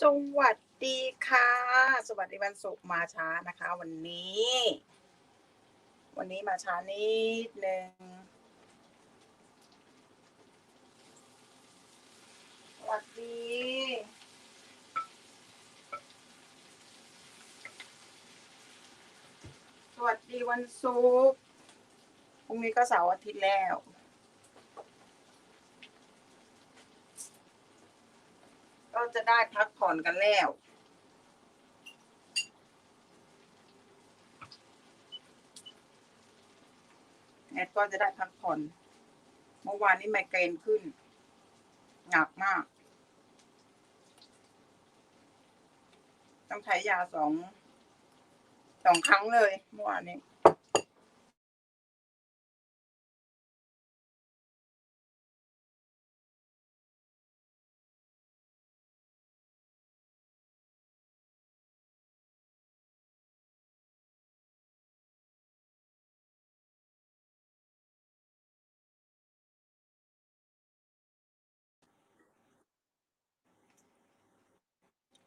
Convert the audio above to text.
สวัสดีค่ะ สวัสดีวันศุกร์มาช้านะคะ วันนี้ วันนี้มาช้านิดนึงสวัสดีสวัสดีวันศุกร์พรุ่งนี้ก็เสาร์อาทิตย์แล้ว จะได้พักผ่อนกันแล้ว แอดก็จะได้พักผ่อน เมื่อวานนี้ไมเกรนขึ้น หนักมาก ต้องใช้ยาสองสองครั้งเลยเมื่อวานนี้